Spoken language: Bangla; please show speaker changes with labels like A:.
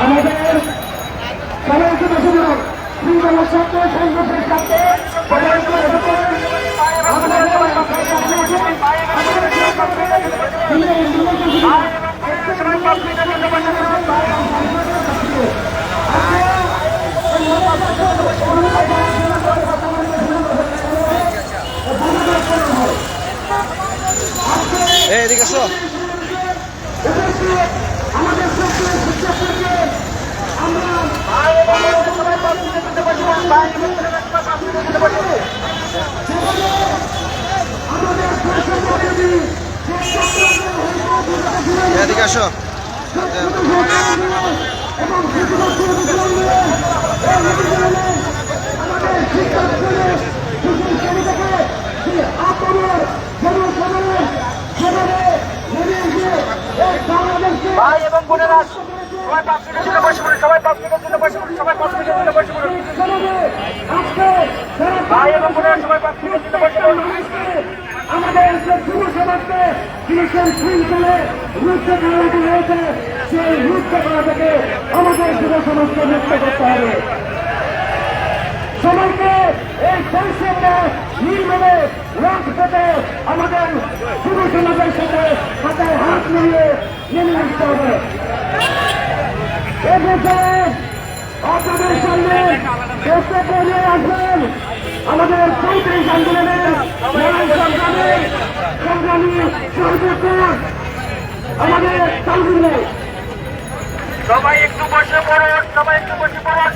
A: আমাদের সবাইকে বসে দিন শৃঙ্খলার সাথে সংঘর্ষের সাথে
B: এদিকে আসো
C: ভাই এবং বোনেরা সবাই পাঁচ মিনিটের জন্য বসে পড়ুন। ভাই এবং বোনেরা সবাই পাঁচ মিনিটের জন্য বসে পড়ুন।
B: এদিকে আসো।
C: ভাই এবং বোনেরা সবাই পাঁচ মিনিটের বসে সবাই পাঁচ মিনিটের জন্য বসে পড়ুন, সবাই পাঁচ মিনিটের জন্য বসে পড়ুন। ভাই এবং বোনেরা, সবাই পাঁচ মিনিটের জন্য বসে
A: আমাদের যে সমাজকে কৃষণ শৃঙ্খলে সেই রুদ্ধ করা থেকে আমাদের যুব সমাজকে মুক্ত করতে হবে। সবাইকে এই বৈষম্য নির্মূলে রাজপথে আমাদের যুব সমাজের সাথে হাতে হাত মিলিয়ে নেমে আসতে হবে। আপনাদের সামনে বক্তব্য নিয়ে আমাদের চৌত্রিশ আন্দোলনের সংগ্রামের সংগ্রামী আমাদের
C: সবাই একটু বসে পড়ুন, সবাই একটু বসে পড়ুন।